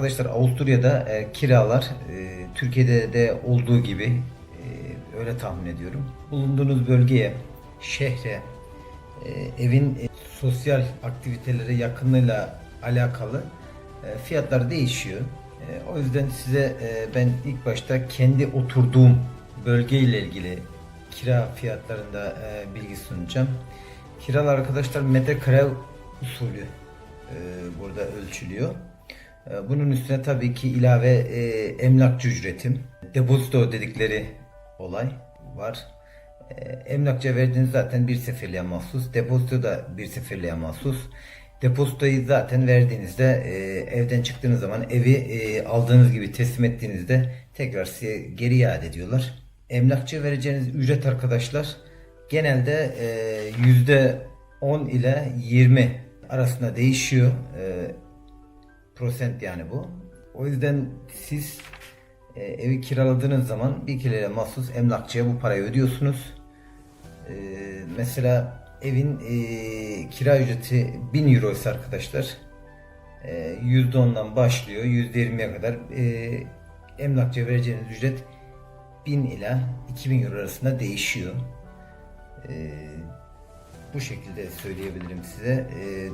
arkadaşlar Avusturya'da e, kiralar e, Türkiye'de de olduğu gibi e, öyle tahmin ediyorum. Bulunduğunuz bölgeye, şehre, e, evin e, sosyal aktivitelere yakınlığıyla alakalı e, fiyatlar değişiyor. E, o yüzden size e, ben ilk başta kendi oturduğum bölgeyle ilgili kira fiyatlarında e, bilgi sunacağım. Kiralar arkadaşlar metrekare usulü e, burada ölçülüyor. E, Bunun üstüne tabii ki ilave e, emlakçı ücretim, depozito dedikleri olay var. E, Emlakçıya verdiğiniz zaten bir seferliğe mahsus, depozito da bir seferliğe mahsus. Depozitoyu zaten verdiğinizde e, evden çıktığınız zaman evi e, aldığınız gibi teslim ettiğinizde tekrar size geri iade ediyorlar. Emlakçıya vereceğiniz ücret arkadaşlar genelde e, yüzde 10 ile 20 arasında değişiyor. E, prosent yani bu. O yüzden siz e, evi kiraladığınız zaman bir kiraya mahsus emlakçıya bu parayı ödüyorsunuz. E, mesela evin e, kira ücreti 1000 euro ise arkadaşlar e, %10'dan başlıyor %20'ye kadar e, emlakçıya vereceğiniz ücret 1000 ila 2000 euro arasında değişiyor. E, bu şekilde söyleyebilirim size. E,